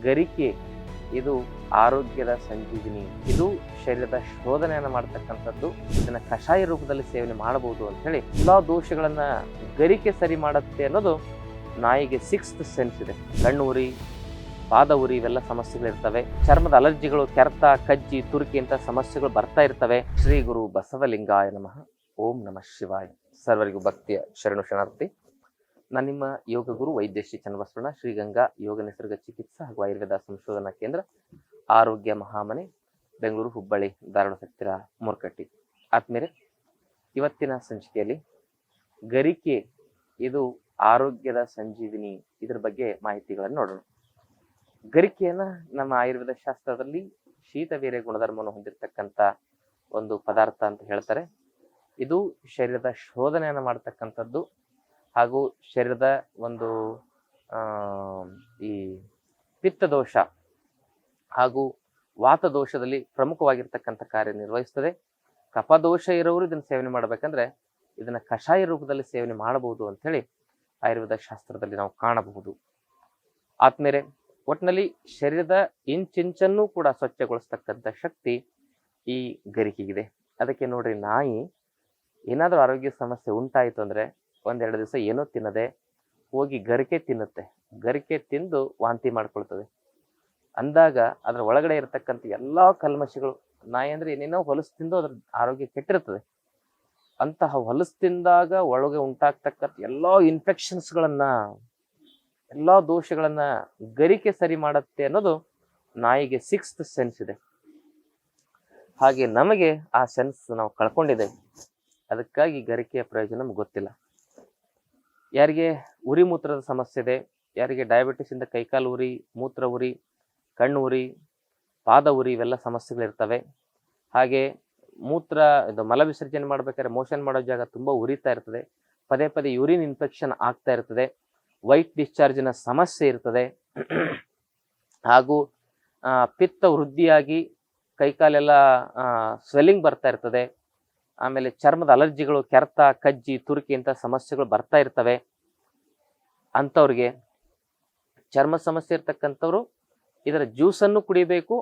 ಗರಿಕೆ, ಇದು ಆರೋಗ್ಯದ ಸಂಜೀವಿನಿ. ಇದು ಶರೀರದ ಶೋಧನೆಯನ್ನು ಮಾಡ್ತಕ್ಕಂಥದ್ದು. ಇದನ್ನು ಕಷಾಯ ರೂಪದಲ್ಲಿ ಸೇವನೆ ಮಾಡಬಹುದು ಅಂತ ಹೇಳಿ ಎಲ್ಲಾ ದೋಷಗಳನ್ನ ಗರಿಕೆ ಸರಿ ಮಾಡುತ್ತೆ ಅನ್ನೋದು ನಾಯಿಗೆ ಸಿಕ್ಸ್ತ್ ಸೆನ್ಸ್ ಇದೆ. ಕಣ್ಣು ಉರಿ, ಪಾದ ಉರಿ, ಇವೆಲ್ಲ ಸಮಸ್ಯೆಗಳಿರ್ತವೆ. ಚರ್ಮದ ಅಲರ್ಜಿಗಳು ಕೆರೆತ, ಕಜ್ಜಿ, ತುರುಕಿ ಅಂತ ಸಮಸ್ಯೆಗಳು ಬರ್ತಾ ಇರ್ತವೆ. ಶ್ರೀ ಗುರು ಬಸವಲಿಂಗಾಯ ನಮಃ. ಓಂ ನಮಃ ಶಿವಾಯ. ಸರ್ವರಿಗೂ ಭಕ್ತಿಯ ಶರಣು ಶರಣಾರ್ಥಿ. ನಾನು ನಿಮ್ಮ ಯೋಗ ಗುರು ವೈದ್ಯ ಶ್ರೀ ಚನ್ನಬಸವಣ್ಣ, ಶ್ರೀಗಂಗಾ ಯೋಗ ನಿಸರ್ಗ ಚಿಕಿತ್ಸಾ ಹಾಗೂ ಆಯುರ್ವೇದ ಸಂಶೋಧನಾ ಕೇಂದ್ರ, ಆರೋಗ್ಯ ಮಹಾಮನೆ, ಬೆಂಗಳೂರು, ಹುಬ್ಬಳ್ಳಿ, ಧಾರವಾಡ, ಸತ್ತಿರ, ಮೂರ್ಕಟ್ಟಿ. ಆದ್ಮೇಲೆ ಇವತ್ತಿನ ಸಂಚಿಕೆಯಲ್ಲಿ ಗರಿಕೆ, ಇದು ಆರೋಗ್ಯದ ಸಂಜೀವಿನಿ ಇದರ ಬಗ್ಗೆ ಮಾಹಿತಿಗಳನ್ನು ನೋಡೋಣ. ಗರಿಕೆಯನ್ನ ನಮ್ಮ ಆಯುರ್ವೇದ ಶಾಸ್ತ್ರದಲ್ಲಿ ಶೀತ ವೀರ್ಯ ಗುಣಧರ್ಮವನ್ನು ಹೊಂದಿರತಕ್ಕಂಥ ಒಂದು ಪದಾರ್ಥ ಅಂತ ಹೇಳ್ತಾರೆ. ಇದು ಶರೀರದ ಶೋಧನೆಯನ್ನು ಮಾಡ್ತಕ್ಕಂಥದ್ದು ಹಾಗೂ ಶರೀರದ ಒಂದು ಈ ಪಿತ್ತದೋಷ ಹಾಗೂ ವಾತದೋಷದಲ್ಲಿ ಪ್ರಮುಖವಾಗಿರ್ತಕ್ಕಂಥ ಕಾರ್ಯ ನಿರ್ವಹಿಸ್ತದೆ. ಕಫದೋಷ ಇರೋರು ಇದನ್ನು ಸೇವನೆ ಮಾಡ್ಬೇಕಂದ್ರೆ ಇದನ್ನ ಕಷಾಯ ರೂಪದಲ್ಲಿ ಸೇವನೆ ಮಾಡಬಹುದು ಅಂತ ಹೇಳಿ ಆಯುರ್ವೇದ ಶಾಸ್ತ್ರದಲ್ಲಿ ನಾವು ಕಾಣಬಹುದು. ಆದ್ಮೇಲೆ ಒಟ್ಟಿನಲ್ಲಿ ಶರೀರದ ಇಂಚಿಂಚನ್ನೂ ಕೂಡ ಸ್ವಚ್ಛಗೊಳಿಸ್ತಕ್ಕಂಥ ಶಕ್ತಿ ಈ ಗರಿಕೆಗಿದೆ. ಅದಕ್ಕೆ ನೋಡ್ರಿ ನಾಯಿ ಏನಾದರೂ ಆರೋಗ್ಯ ಸಮಸ್ಯೆ ಉಂಟಾಯಿತು ಅಂದ್ರೆ ಒಂದೆರಡು ದಿವಸ ಏನೂ ತಿನ್ನದೆ ಹೋಗಿ ಗರಿಕೆ ತಿನ್ನುತ್ತೆ. ಗರಿಕೆ ತಿಂದು ವಾಂತಿ ಮಾಡ್ಕೊಳ್ತದೆ. ಅಂದಾಗ ಅದರ ಒಳಗಡೆ ಇರತಕ್ಕಂಥ ಎಲ್ಲ ಕಲ್ಮಶಗಳು, ನಾಯಿ ಅಂದ್ರೆ ಏನೇನೋ ಹೊಲಸು ತಿಂದು ಅದ್ರ ಆರೋಗ್ಯ ಕೆಟ್ಟಿರ್ತದೆ. ಅಂತಹ ಹೊಲಸು ತಿಂದಾಗ ಒಳಗೆ ಉಂಟಾಗ್ತಕ್ಕಂಥ ಎಲ್ಲ ಇನ್ಫೆಕ್ಷನ್ಸ್ಗಳನ್ನ ಎಲ್ಲ ದೋಷಗಳನ್ನ ಗರಿಕೆ ಸರಿ ಮಾಡುತ್ತೆ ಅನ್ನೋದು ನಾಯಿಗೆ ಸಿಕ್ಸ್ತ್ ಸೆನ್ಸ್ ಇದೆ. ಹಾಗೆ ನಮಗೆ ಆ ಸೆನ್ಸ್ ನಾವು ಕಳ್ಕೊಂಡಿದ್ದೇವೆ. ಅದಕ್ಕಾಗಿ ಗರಿಕೆಯ ಪ್ರಯೋಜನ ನಮ್ಗೆ ಗೊತ್ತಿಲ್ಲ. ಯಾರಿಗೆ ಉರಿ ಮೂತ್ರದ ಸಮಸ್ಯೆ ಇದೆ, ಯಾರಿಗೆ ಡಯಾಬಿಟಿಸ್ ಇಂದ ಕೈಕಾಲು ಉರಿ, ಮೂತ್ರ ಉರಿ, ಕಣ್ಣು ಉರಿ, ಪಾದ ಉರಿ ಇವೆಲ್ಲ ಸಮಸ್ಯೆಗಳಿರ್ತವೆ. ಹಾಗೆ ಮೂತ್ರ, ಇದು ಮಲ ವಿಸರ್ಜನೆ ಮಾಡ್ಬೇಕಾದ್ರೆ ಮೋಷನ್ ಮಾಡೋ ಜಾಗ ತುಂಬ ಉರಿತಾ ಇರ್ತದೆ. ಪದೇ ಪದೇ ಯೂರಿನ್ ಇನ್ಫೆಕ್ಷನ್ ಆಗ್ತಾ ಇರ್ತದೆ. ವೈಟ್ ಡಿಸ್ಚಾರ್ಜಿನ ಸಮಸ್ಯೆ ಇರ್ತದೆ. ಹಾಗೂ ಪಿತ್ತ ವೃದ್ಧಿಯಾಗಿ ಕೈಕಾಲೆಲ್ಲ ಸ್ವೆಲ್ಲಿಂಗ್ ಬರ್ತಾ ಇರ್ತದೆ. ಆಮೇಲೆ ಚರ್ಮದ ಅಲರ್ಜಿಗಳು, ಕೆರೆತ, ಕಜ್ಜಿ, ತುರ್ಕಿ ಇಂಥ ಸಮಸ್ಯೆಗಳು ಬರ್ತಾ ಇರ್ತವೆ. ಅಂಥವ್ರಿಗೆ ಚರ್ಮ ಸಮಸ್ಯೆ ಇರ್ತಕ್ಕಂಥವ್ರು ಇದರ ಜ್ಯೂಸನ್ನು ಕುಡಿಬೇಕು,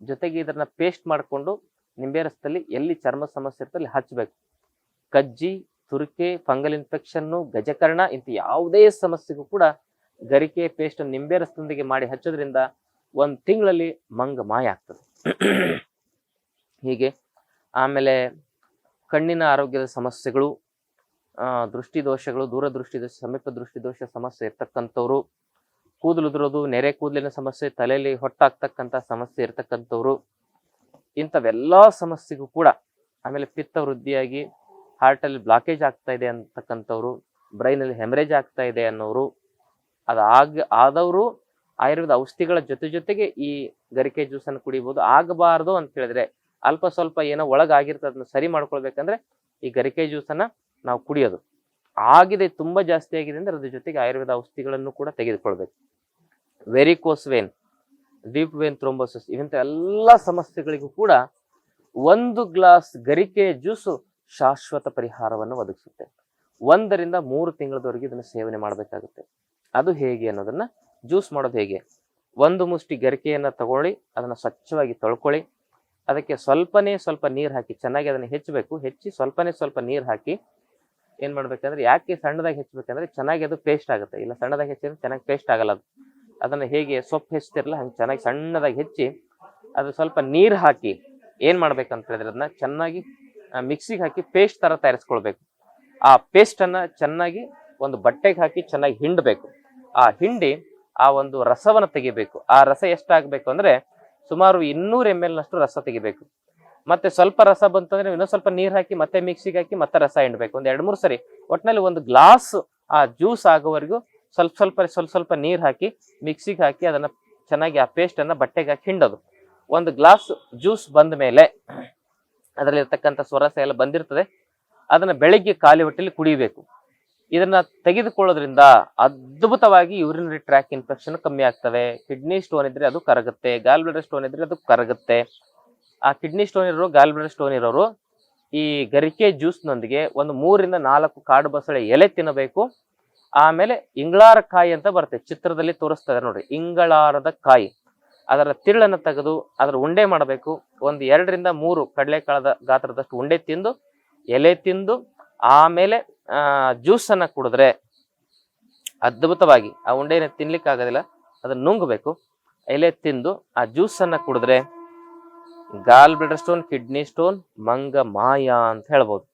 ಜೊತೆಗೆ ಇದನ್ನ ಪೇಸ್ಟ್ ಮಾಡಿಕೊಂಡು ನಿಂಬೆ ರಸದಲ್ಲಿ ಎಲ್ಲಿ ಚರ್ಮ ಸಮಸ್ಯೆ ಇರ್ತಲ್ಲಿ ಹಚ್ಚಬೇಕು ಕಜ್ಜಿ, ತುರಿಕೆ, ಫಂಗಲ್ ಇನ್ಫೆಕ್ಷನ್ನು, ಗಜಕರ್ಣ ಇಂಥ ಯಾವುದೇ ಸಮಸ್ಯೆಗೂ ಕೂಡ ಗರಿಕೆ, ಪೇಸ್ಟ್ ನಿಂಬೆ ರಸದೊಂದಿಗೆ ಮಾಡಿ ಹಚ್ಚೋದ್ರಿಂದ ಒಂದು ತಿಂಗಳಲ್ಲಿ ಮಂಗ ಮಾಯ ಆಗ್ತದೆ. ಹೀಗೆ ಆಮೇಲೆ ಕಣ್ಣಿನ ಆರೋಗ್ಯದ ಸಮಸ್ಯೆಗಳು ದೃಷ್ಟಿದೋಷಗಳು ದೃಷ್ಟಿ ದೋಷಗಳು ದೂರದೃಷ್ಟಿ ದೋಷ ಸಮೀಪ ದೃಷ್ಟಿ ದೋಷ ಸಮಸ್ಯೆ ಇರ್ತಕ್ಕಂಥವ್ರು, ಕೂದಲು ಉದುರೋದು, ನೆರೆ ಕೂದಲಿನ ಸಮಸ್ಯೆ, ತಲೆಯಲ್ಲಿ ಹೊಟ್ಟಾಗ್ತಕ್ಕಂಥ ಸಮಸ್ಯೆ ಇರ್ತಕ್ಕಂಥವ್ರು, ಇಂಥವೆಲ್ಲ ಸಮಸ್ಯೆಗೂ ಕೂಡ ಆಮೇಲೆ ಪಿತ್ತ ವೃದ್ಧಿಯಾಗಿ ಹಾರ್ಟಲ್ಲಿ ಬ್ಲಾಕೇಜ್ ಆಗ್ತಾ ಇದೆ ಅಂತಕ್ಕಂಥವ್ರು ಬ್ರೈನಲ್ಲಿ ಹೆಮರೇಜ್ ಆಗ್ತಾ ಇದೆ ಅನ್ನೋರು ಅದಾಗ ಆದವರು ಆಯುರ್ವೇದ ಔಷಧಿಗಳ ಜೊತೆ ಜೊತೆಗೆ ಈ ಗರಿಕೆ ಜ್ಯೂಸನ್ನು ಕುಡಿಬೋದು, ಆಗಬಾರ್ದು ಅಂತ ಹೇಳಿದ್ರೆ ಅಲ್ಪ ಸ್ವಲ್ಪ ಏನೋ ಒಳಗಾಗಿರ್ತದೆ ಅದನ್ನ ಸರಿ ಮಾಡ್ಕೊಳ್ಬೇಕಂದ್ರೆ ಈ ಗರಿಕೆ ಜ್ಯೂಸನ್ನ ನಾವು ಕುಡಿಯೋದು. ಆಗಿದೆ, ತುಂಬಾ ಜಾಸ್ತಿ ಆಗಿದೆ ಅಂದ್ರೆ ಅದ್ರ ಜೊತೆಗೆ ಆಯುರ್ವೇದ ಔಷಧಿಗಳನ್ನು ಕೂಡ ತೆಗೆದುಕೊಳ್ಬೇಕು. Varicose vein deep vein thrombosis ಇವಂತ ಎಲ್ಲ ಸಮಸ್ಯೆಗಳಿಗೂ ಕೂಡ ಒಂದು ಗ್ಲಾಸ್ ಗರಿಕೆ ಜ್ಯೂಸು ಶಾಶ್ವತ ಪರಿಹಾರವನ್ನು ಒದಗಿಸುತ್ತೆ. ಒಂದರಿಂದ ಮೂರು ತಿಂಗಳವರೆಗೆ ಇದನ್ನು ಸೇವನೆ ಮಾಡಬೇಕಾಗುತ್ತೆ. ಅದು ಹೇಗೆ ಅನ್ನೋದನ್ನ ಜ್ಯೂಸ್ ಮಾಡೋದು ಹೇಗೆ? ಒಂದು ಮುಷ್ಟಿ ಗರಿಕೆಯನ್ನು ತಗೊಳ್ಳಿ, ಅದನ್ನ ಸ್ವಚ್ಛವಾಗಿ ತೊಳ್ಕೊಳ್ಳಿ. ಅದಕ್ಕೆ ಸ್ವಲ್ಪನೇ ಸ್ವಲ್ಪ ನೀರು ಹಾಕಿ, ಚೆನ್ನಾಗಿ ಅದನ್ನು ಹೆಚ್ಚಬೇಕು. ಹೆಚ್ಚಿ ಸ್ವಲ್ಪನೇ ಸ್ವಲ್ಪ ನೀರು ಹಾಕಿ ಏನು ಮಾಡ್ಬೇಕಂದ್ರೆ, ಯಾಕೆ ಸಣ್ಣದಾಗಿ ಹೆಚ್ಚಬೇಕಂದ್ರೆ ಚೆನ್ನಾಗಿ ಅದು ಪೇಸ್ಟ್ ಆಗುತ್ತೆ. ಇಲ್ಲ ಸಣ್ಣದಾಗಿ ಹೆಚ್ಚಿದ್ರೆ ಚೆನ್ನಾಗಿ ಪೇಸ್ಟ್ ಆಗಲ್ಲ ಅದು. ಅದನ್ನು ಹೇಗೆ ಸೊಪ್ಪು ಹೆಚ್ಚಿರಲ್ಲ ಹಂಗೆ ಚೆನ್ನಾಗಿ ಸಣ್ಣದಾಗಿ ಹೆಚ್ಚಿ ಅದು ಸ್ವಲ್ಪ ನೀರು ಹಾಕಿ ಏನು ಮಾಡ್ಬೇಕಂತ ಹೇಳಿದ್ರೆ ಅದನ್ನ ಚೆನ್ನಾಗಿ ಮಿಕ್ಸಿಗೆ ಹಾಕಿ ಪೇಸ್ಟ್ ಥರ ತಯಾರಿಸ್ಕೊಳ್ಬೇಕು. ಆ ಪೇಸ್ಟನ್ನು ಚೆನ್ನಾಗಿ ಒಂದು ಬಟ್ಟೆಗೆ ಹಾಕಿ ಚೆನ್ನಾಗಿ ಹಿಂಡಬೇಕು. ಆ ಹಿಂಡಿ ಆ ಒಂದು ರಸವನ್ನು ತೆಗಿಬೇಕು. ಆ ರಸ ಎಷ್ಟಾಗಬೇಕು ಅಂದ್ರೆ ಸುಮಾರು ಇನ್ನೂರು ಎಂ ಎಲ್ ನಷ್ಟು ರಸ ತೆಗಿಬೇಕು. ಮತ್ತೆ ಸ್ವಲ್ಪ ರಸ ಬಂತು ಅಂದ್ರೆ ಇನ್ನೊಂದು ಸ್ವಲ್ಪ ನೀರ್ ಹಾಕಿ, ಮತ್ತೆ ಮಿಕ್ಸಿಗೆ ಹಾಕಿ, ಮತ್ತೆ ರಸ ಹಿಂಡ್ಬೇಕು. ಒಂದು ಎರಡು ಮೂರು ಸರಿ. ಒಟ್ಟಿನಲ್ಲಿ ಒಂದು ಗ್ಲಾಸ್, ಆ ಜ್ಯೂಸ್ ಆಗೋವರೆಗೂ ಸ್ವಲ್ಪ ಸ್ವಲ್ಪ ಸ್ವಲ್ಪ ಸ್ವಲ್ಪ ನೀರ್ ಹಾಕಿ, ಮಿಕ್ಸಿಗೆ ಹಾಕಿ, ಅದನ್ನ ಚೆನ್ನಾಗಿ ಆ ಪೇಸ್ಟ್ ಅನ್ನ ಬಟ್ಟೆಗೆ ಹಾಕಿ ಹಿಂಡೋದು. ಒಂದು ಗ್ಲಾಸ್ ಜ್ಯೂಸ್ ಬಂದ ಮೇಲೆ ಅದರಲ್ಲಿ ಇರ್ತಕ್ಕಂಥ ಸ್ವರಸ ಎಲ್ಲ ಬಂದಿರ್ತದೆ. ಅದನ್ನ ಬೆಳಿಗ್ಗೆ ಖಾಲಿ ಹೊಟ್ಟೆಲಿ ಕುಡಿಬೇಕು. ಇದನ್ನ ತೆಗೆದುಕೊಳ್ಳೋದ್ರಿಂದ ಅದ್ಭುತವಾಗಿ ಯೂರಿನರಿ ಟ್ರ್ಯಾಕ್ ಇನ್ಫೆಕ್ಷನ್ ಕಮ್ಮಿ ಆಗ್ತವೆ. ಕಿಡ್ನಿ ಸ್ಟೋನ್ ಇದ್ರೆ ಅದು ಕರಗುತ್ತೆ. ಗಾಲ್ ಬ್ಲಡರ್ ಸ್ಟೋನ್ ಇದ್ರೆ ಅದು ಕರಗುತ್ತೆ. ಆ ಕಿಡ್ನಿ ಸ್ಟೋನ್ ಇರೋರು ಗಾಲ್ ಬ್ಲಡರ್ ಸ್ಟೋನ್ ಇರೋರು ಈ ಗರಿಕೆ ಜ್ಯೂಸ್ನೊಂದಿಗೆ ಒಂದು ಮೂರಿಂದ ನಾಲ್ಕು ಕಾಡು ಬಸಳೆ ಎಲೆ ತಿನ್ನಬೇಕು. ಆಮೇಲೆ ಇಂಗಳಾರ ಕಾಯಿ ಅಂತ ಬರುತ್ತೆ. ಚಿತ್ರದಲ್ಲಿ ತೋರಿಸ್ತದೆ ನೋಡ್ರಿ ಇಂಗಳಾರದ ಕಾಯಿ. ಅದರ ತಿರುಳನ್ನು ತೆಗೆದು ಅದರ ಉಂಡೆ ಮಾಡಬೇಕು. ಒಂದು ಎರಡರಿಂದ ಮೂರು ಕಡಲೆಕಾಳದ ಗಾತ್ರದಷ್ಟು ಉಂಡೆ ತಿಂದು ಎಲೆ ತಿಂದು ಆಮೇಲೆ ಜ್ಯೂಸ್ ಅನ್ನ ಕುಡಿದ್ರೆ ಅದ್ಭುತವಾಗಿ ಆ ಉಂಡೆನ ತಿನ್ಲಿಕ್ಕಾಗೋದಿಲ್ಲ, ಅದನ್ನ ನುಂಗಬೇಕು. ಎಲೆ ತಿಂದು ಆ ಜ್ಯೂಸನ್ನು ಕುಡಿದ್ರೆ gall bladder stone, kidney stone, ಮಂಗ, ಮಾಯ ಅಂತ ಹೇಳ್ಬೋದು.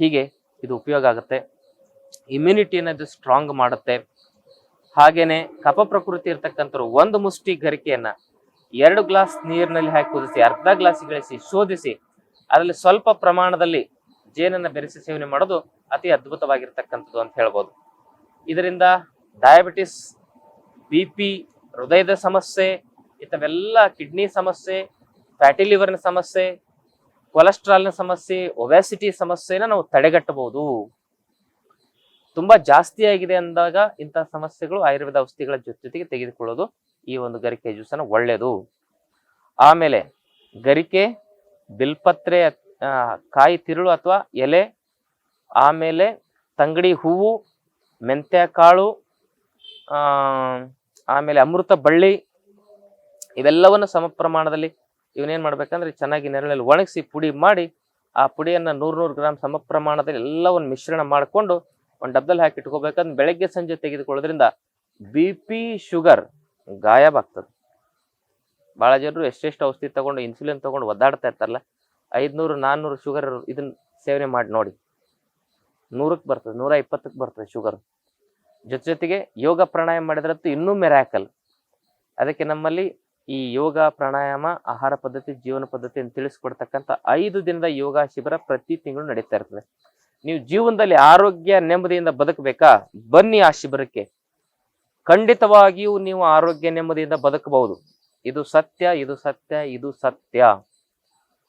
ಹೀಗೆ ಇದು ಉಪಯೋಗ ಆಗುತ್ತೆ. ಇಮ್ಯುನಿಟಿನ ಇದು ಸ್ಟ್ರಾಂಗ್ ಮಾಡುತ್ತೆ. ಹಾಗೇನೆ ಕಪ ಪ್ರಕೃತಿ ಇರ್ತಕ್ಕಂಥವ್ರು ಒಂದು ಮುಷ್ಟಿ ಗರಿಕೆಯನ್ನ ಎರಡು ಗ್ಲಾಸ್ ನೀರಿನಲ್ಲಿ ಹಾಕಿ ಕುದಿಸಿ, ಅರ್ಧ ಗ್ಲಾಸ್ ಗಳಿಸಿ ಶೋಧಿಸಿ, ಅದರಲ್ಲಿ ಸ್ವಲ್ಪ ಪ್ರಮಾಣದಲ್ಲಿ ಜೇನನ್ನ ಬೆರೆಸಿ ಸೇವನೆ ಮಾಡೋದು ಅತಿ ಅದ್ಭುತವಾಗಿರ್ತಕ್ಕಂಥದ್ದು ಅಂತ ಹೇಳ್ಬೋದು. ಇದರಿಂದ ಡಯಾಬಿಟಿಸ್ ಬಿ ಪಿ ಹೃದಯದ ಸಮಸ್ಯೆ, ಇಂಥವೆಲ್ಲ ಕಿಡ್ನಿ ಸಮಸ್ಯೆ ಫ್ಯಾಟಿ ಲಿವರ್ನ ಸಮಸ್ಯೆ ಕೊಲೆಸ್ಟ್ರಾಲ್ನ ಸಮಸ್ಯೆ ಒಬ್ಯಾಸಿಟಿ ಸಮಸ್ಯೆನ ನಾವು ತಡೆಗಟ್ಟಬಹುದು. ತುಂಬಾ ಜಾಸ್ತಿ ಆಗಿದೆ ಅಂದಾಗ ಇಂತಹ ಸಮಸ್ಯೆಗಳು ಆಯುರ್ವೇದ ಔಷಧಿಗಳ ಜೊತೆಗೆ ತೆಗೆದುಕೊಳ್ಳೋದು ಈ ಒಂದು ಗರಿಕೆ ಜ್ಯೂಸನ್ನು ಒಳ್ಳೆಯದು. ಆಮೇಲೆ ಗರಿಕೆ, ಬಿಲ್ಪತ್ರೆ ಕಾಯಿ ತಿರುಳು ಅಥವಾ ಎಲೆ, ಆಮೇಲೆ ತಂಗಡಿ ಹೂವು ಮೆಂತ್ಯ ಕಾಳು ಆಮೇಲೆ ಅಮೃತ ಬಳ್ಳಿ ಇವೆಲ್ಲವನ್ನು ಸಮ ಪ್ರಮಾಣದಲ್ಲಿ ಇವನೇನು ಮಾಡ್ಬೇಕಂದ್ರೆ ಚೆನ್ನಾಗಿ ನೆರಳಲ್ಲಿ ಒಣಗಿಸಿ ಪುಡಿ ಮಾಡಿ ಆ ಪುಡಿಯನ್ನು ನೂರು ನೂರು ಗ್ರಾಮ್ ಸಮ ಪ್ರಮಾಣದಲ್ಲಿ ಎಲ್ಲವನ್ನು ಮಿಶ್ರಣ ಮಾಡಿಕೊಂಡು ಒಂದು ಡಬ್ದಲ್ಲಿ ಹಾಕಿ ಇಟ್ಕೋಬೇಕಂದ್ರೆ ಬೆಳಗ್ಗೆ ಸಂಜೆ ತೆಗೆದುಕೊಳ್ಳೋದ್ರಿಂದ ಬಿ ಪಿ ಶುಗರ್ ಗಾಯಬಾಗ್ತದೆ. ಭಾಳ ಜನರು ಎಷ್ಟೆಷ್ಟು ಔಷಧಿ ತಗೊಂಡು ಇನ್ಸುಲಿನ್ ತಗೊಂಡು ಒದ್ದಾಡ್ತಾ ಇರ್ತಾರಲ್ಲ ಐದ್ನೂರು ನಾನ್ನೂರು ಶುಗರ್ ಇದನ್ನ ಸೇವನೆ ಮಾಡಿ ನೋಡಿ. ನೂರಕ್ಕೆ ಬರ್ತದೆ, ನೂರ ಇಪ್ಪತ್ತಕ್ಕೆ ಬರ್ತದೆ ಶುಗರ್ ಜೊತೆ ಜೊತೆಗೆ ಯೋಗ ಪ್ರಾಣಾಯಾಮ ಮಾಡಿದ್ರಂತೂ ಇನ್ನೂ ಮೆರಾಕಲ್ ಅದಕ್ಕೆ ನಮ್ಮಲ್ಲಿ ಈ ಯೋಗ ಪ್ರಾಣಾಯಾಮ, ಆಹಾರ ಪದ್ಧತಿ, ಜೀವನ ಪದ್ಧತಿ ಅಂತ ತಿಳಿಸ್ಕೊಡ್ತಕ್ಕಂಥ ಐದು ದಿನದ ಯೋಗ ಶಿಬಿರ ಪ್ರತಿ ತಿಂಗಳು ನಡೀತಾ ಇರ್ತದೆ. ನೀವು ಜೀವನದಲ್ಲಿ ಆರೋಗ್ಯ ನೆಮ್ಮದಿಯಿಂದ ಬದುಕಬೇಕಾ? ಬನ್ನಿ ಆ ಶಿಬಿರಕ್ಕೆ. ಖಂಡಿತವಾಗಿಯೂ ನೀವು ಆರೋಗ್ಯ ನೆಮ್ಮದಿಯಿಂದ ಬದುಕಬಹುದು. ಇದು ಸತ್ಯ ಇದು ಸತ್ಯ ಇದು ಸತ್ಯ.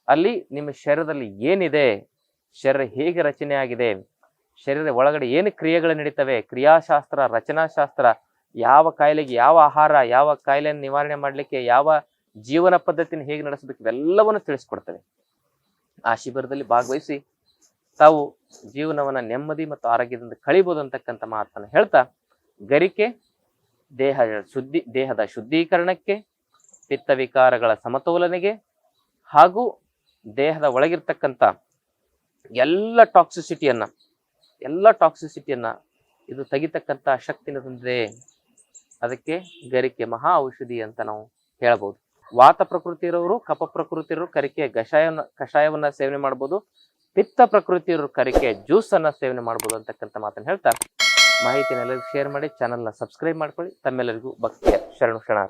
ಅಲ್ಲಿ ನಿಮ್ಮ ಶರೀರದಲ್ಲಿ ಏನಿದೆ, ಶರೀರ ಹೇಗೆ ರಚನೆ ಆಗಿದೆ, ಶರೀರದ ಒಳಗಡೆ ಏನು ಕ್ರಿಯೆಗಳು ನಡೀತವೆ, ಕ್ರಿಯಾಶಾಸ್ತ್ರ, ರಚನಾಶಾಸ್ತ್ರ, ಯಾವ ಕಾಯಿಲೆಗೆ ಯಾವ ಆಹಾರ, ಯಾವ ಕಾಯಿಲೆಯನ್ನು ನಿವಾರಣೆ ಮಾಡಲಿಕ್ಕೆ, ಯಾವ ಜೀವನ ಪದ್ಧತಿನ ಹೇಗೆ ನಡೆಸಬೇಕು, ಇವೆಲ್ಲವನ್ನು ತಿಳಿಸ್ಕೊಡ್ತವೆ. ಆ ಶಿಬಿರದಲ್ಲಿ ಭಾಗವಹಿಸಿ, ತಾವು ಜೀವನವನ್ನು ನೆಮ್ಮದಿ ಮತ್ತು ಆರೋಗ್ಯದಿಂದ ಕಳಿಬೋದು ಅಂತಕ್ಕಂಥ ಮಾತನ್ನು ಹೇಳ್ತಾ, ಗರಿಕೆ, ದೇಹ, ಶುದ್ಧಿ, ದೇಹದ ಶುದ್ಧೀಕರಣಕ್ಕೆ, ಪಿತ್ತ ವಿಕಾರಗಳ ಸಮತೋಲನೆಗೆ ಹಾಗೂ ದೇಹದ ಒಳಗಿರ್ತಕ್ಕಂಥ ಎಲ್ಲ ಟಾಕ್ಸಿಸಿಟಿಯನ್ನ ಎಲ್ಲ ಟಾಕ್ಸಿಸಿಟಿಯನ್ನ ಇದು ತೆಗಿತಕ್ಕಂಥ ಶಕ್ತಿನ ತಂದಿದೆ ಅದಕ್ಕೆ ಗರಿಕೆ ಮಹಾ ಔಷಧಿ ಅಂತ ನಾವು ಹೇಳ್ಬೋದು. ವಾತ ಪ್ರಕೃತಿ ಇರೋರು ಕಪ ಪ್ರಕೃತಿ ಇರೋರು ಕರಿಕೆ ಕಷಾಯವನ್ನು ಕಷಾಯವನ್ನ ಸೇವನೆ ಮಾಡ್ಬೋದು. ಪಿತ್ತ ಪ್ರಕೃತಿ ಇರೋರು ಕರಿಕೆ ಜ್ಯೂಸ್ ಅನ್ನ ಸೇವನೆ ಮಾಡ್ಬೋದು ಅಂತಕ್ಕಂಥ ಮಾತನ್ನು ಹೇಳ್ತಾ ಮಾಹಿತಿನ ಎಲ್ಲರಿಗೂ ಶೇರ್ ಮಾಡಿ ಚಾನಲ್ನ ಸಬ್ಸ್ಕ್ರೈಬ್ ಮಾಡ್ಕೊಳ್ಳಿ. ತಮ್ಮೆಲ್ಲರಿಗೂ ಭಕ್ತಿಯ ಶರಣು ಶರಣ